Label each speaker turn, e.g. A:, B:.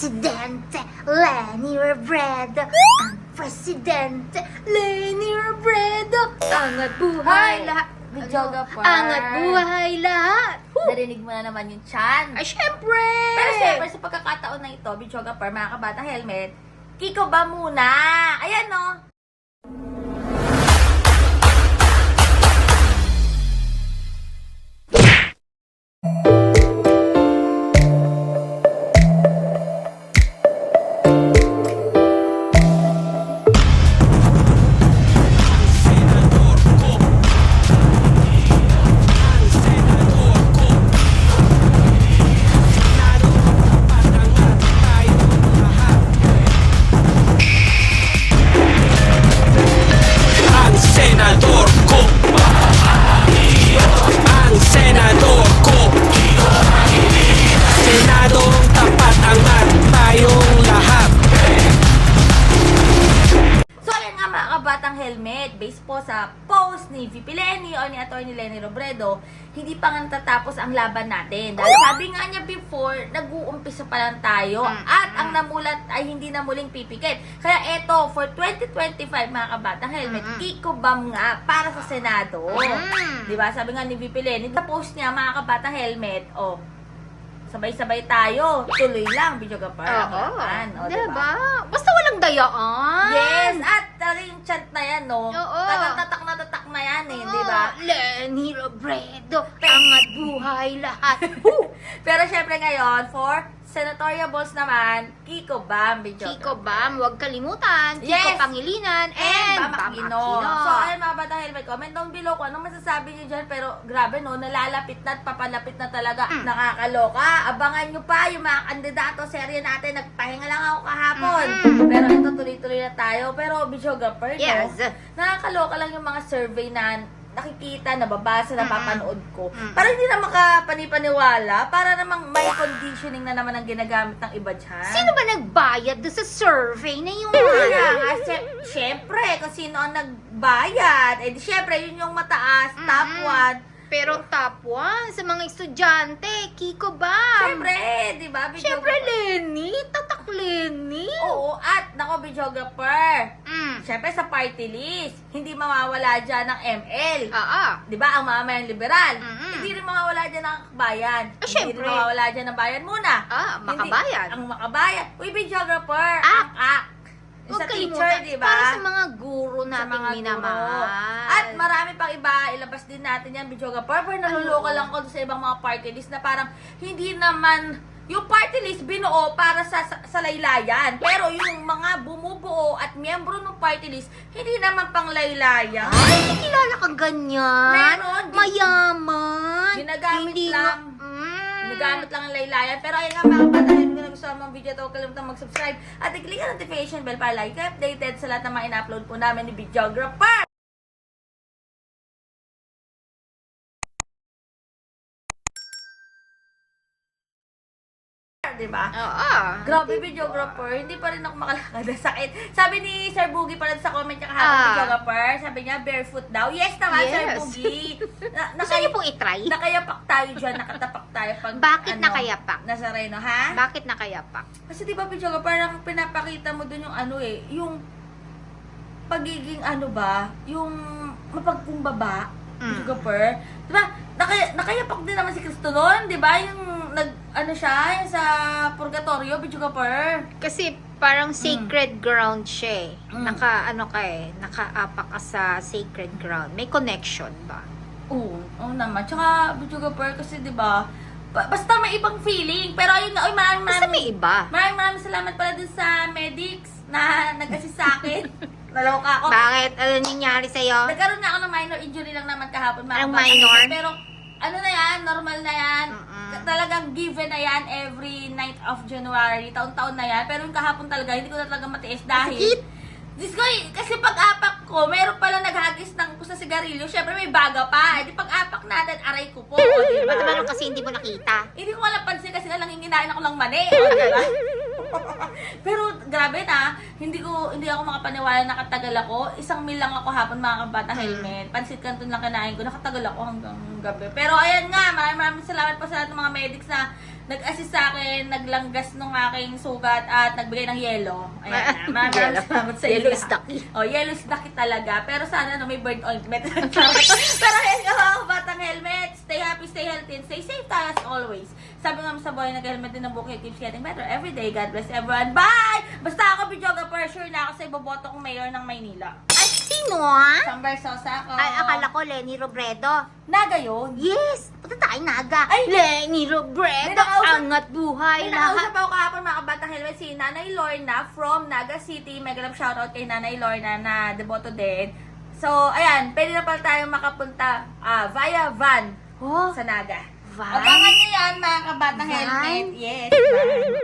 A: Presidente Lenny Robredo. Ang Presidente Lenny Robredo. Angat buhay
B: Hoy,
A: lahat.
B: videographer.
A: Angat buhay lahat. Huh.
B: Narinig mo na naman yung chan.
A: Ay, syempre.
B: Pero syempre, sa pagkakataon na ito, videographer, mga kabata helmet, Kiko ba muna? Ayan no. Helmet, based po sa post ni VP Lenny o ni Atty. Lenny Robredo, hindi pa nga natatapos ang laban natin. Dahil sabi nga niya before, nag-uumpisa pa lang tayo
A: Mm,
B: at
A: mm.
B: ang namulat ay hindi na muling pipikit. Kaya eto, for 2025 mga kabatang helmet,
A: Mm, mm.
B: Kiko Bam nga para sa Senado.
A: Mm.
B: Di ba? Sabi nga ni VP Lenny, sa post niya mga kabatang helmet, oh, sabay-sabay tayo, tuloy lang, video ka pa.
A: Oo.
B: O,
A: diba? Basta walang dayaan.
B: Yes! At talaga yung chant na yan, no?
A: Oo.
B: Tatak na tatak na yan, eh, di ba?
A: Lenny Robredo. Angat buhay lahat. Huh.
B: Pero syempre ngayon, for senatorial balls naman, Kiko Bam,
A: Kiko Bam, huwag kalimutan. Kiko
B: Yes.
A: Pangilinan and,
B: And
A: Bam Aquino.
B: So, ayun mga bata helmet, comment down below kung anong masasabi niyo dyan. Pero grabe no, nalalapit na at papalapit na talaga.
A: Mm.
B: Nakakaloka. Abangan nyo pa yung mga kandidato serye natin. Nagpahinga lang ako kahapon.
A: Mm.
B: Pero ito, tuloy-tuloy na tayo. Pero videographer,
A: Yes.
B: no? Nakakaloka lang yung mga survey na nakikita, nababasa, napapanood ko. Para hindi na makapanipaniwala, para namang may conditioning na naman ang ginagamit ng iba dyan.
A: Sino ba nagbayad doon sa survey na yun?
B: Kaya nga, sy- syempre, kung sino ang nagbayad, eh di syempre, yun yung mataas, top
A: Mm-mm.
B: 1.
A: Pero top 1 sa mga estudyante, Kiko Bam.
B: Syempre, di ba?
A: Siyempre,
B: videographer?
A: Lenny. Tatak Lenny.
B: Oo, at nako, videographer.
A: Mm.
B: Syempre, sa party list, hindi mawawala dyan ng ML.
A: Oo.
B: Di ba? Ang mamayang liberal.
A: Mm-mm.
B: Hindi rin mawawala dyan ng bayan.
A: Ah,
B: hindi
A: syempre.
B: rin mawawala dyan ng bayan muna.
A: Ah,
B: Hindi-
A: makabayan.
B: ang makabayan. Uy, videographer.
A: Ah.
B: Ang ak.
A: Huwag
B: sa teacher,
A: kalimutan.
B: di ba?
A: Para sa mga guro
B: sa
A: nating
B: mga
A: minamahal.
B: guro. At marami pang iba, ilabas din natin yan, Bijoga. Pero naluloko
A: Ano?
B: lang ko sa ibang mga party list na parang hindi naman yung party list binuo para sa, sa, sa laylayan. Pero yung mga bumubuo at miyembro ng party list, hindi naman pang laylayan.
A: Ay, kilala kang ganyan.
B: Meron.
A: Mayaman.
B: Ginagamit
A: Hindi
B: lang. Nagamit lang ang laylayan. Pero ayun nga mga bata, kung nagustuhan mo video ito, huwag kalimutan mag-subscribe at i-click ang notification bell para like updated sa lahat ng mga in-upload po namin ni Videographer. Diba?
A: Oo.
B: Grabe, videographer. Hindi pa rin ako makalakad. Ang Sakit. Sabi ni Sir Boogie pa rin sa comment niya kahapon,
A: Ah.
B: videographer. Sabi niya, barefoot daw. Yes naman, Sir
A: Yes.
B: Boogie. Na,
A: Gusto niyo pong itry?
B: Nakayapak tayo dyan, nakatapak tayo pag
A: Bakit
B: ano,
A: nakayapak?
B: Nasa reno, ha?
A: Bakit nakayapak?
B: Kasi di ba, Pichoga, parang pinapakita mo dun yung ano eh, yung pagiging ano ba, yung mapagkumbaba,
A: Mm.
B: Pichoga per. Di ba, nakaya, nakayapak din naman si Cristo noon, di ba? Yung ano siya, yung sa purgatorio, Pichoga per.
A: Kasi parang sacred ground siya eh.
B: Mm.
A: Naka, ano ka eh, nakaapak ka sa sacred ground. May connection ba?
B: Oo, oo naman. Tsaka, Pichoga per, kasi di ba, ba- basta may ibang feeling. Pero ayun nga, oy, maraming
A: Basta
B: maraming
A: may iba.
B: Maraming maraming salamat pala dun sa medics na nag-assist sa akin. Naloka ako.
A: Bakit? Ano nangyari sa'yo?
B: Nagkaroon na ako ng minor injury lang naman kahapon.
A: Anong minor?
B: Pero ano na yan, normal na yan.
A: Mm-mm.
B: Talagang given na yan every 9th of January. Taon-taon na yan. Pero yung kahapon talaga, hindi ko na talaga matiis dahil... Diyos ko, eh, kasi pag-apak ko, meron pala naghagis ng sa sigarilyo. Syempre may baga pa. Eh, di pag-apak natin, aray ko po. O, di ba?
A: Ba't naman kasi hindi mo nakita?
B: Hindi ko alam pansin kasi alang hinginain ako lang mani. O, diba? Pero grabe na, hindi ko hindi ako makapaniwala nakatagal ako. Isang meal lang ako hapon mga kabata helmet. Pansit canton lang kinain ko. Nakatagal ako hanggang gabi. Pero ayan nga, maraming maraming salamat pa sa lahat ng mga medics na nag-assist sa akin, naglanggas ng aking sugat at nagbigay ng yelo. Ayan na. Maraming
A: Yellow.
B: salamat sa
A: Yellow
B: inyo.
A: is key.
B: Oh, yellow is talaga. Pero sana no, may burn ointment. Pero ayun nga mga batang helmet. Stay happy, stay healthy, and stay safe tayo as always. Sabi nga sa boy, nag-helmet din ng buki keeps getting better every day. God bless everyone. Bye! Basta ako, Bidyoga, for sure na ako sa iboboto kong mayor ng Maynila.
A: Ay, sino ah?
B: Sambar Sosa ako.
A: Ay, akala ko Lenny Robredo.
B: Naga yun.
A: Yes! Tayo naga.
B: Ay!
A: Lenny
B: May
A: Robredo,
B: nakausap-
A: angat buhay
B: May
A: lahat.
B: nakausap ako kahapon mga kabatang helmet si Nanay Lorna from Naga City. Mega love shoutout kay Nanay Lorna na deboto din. So, ayan, pwede na pala tayong makapunta ah, via van
A: Oh,
B: sa Naga.
A: Van?
B: Abangan nyo yan mga kabatang
A: Van?
B: helmet. Yes, van.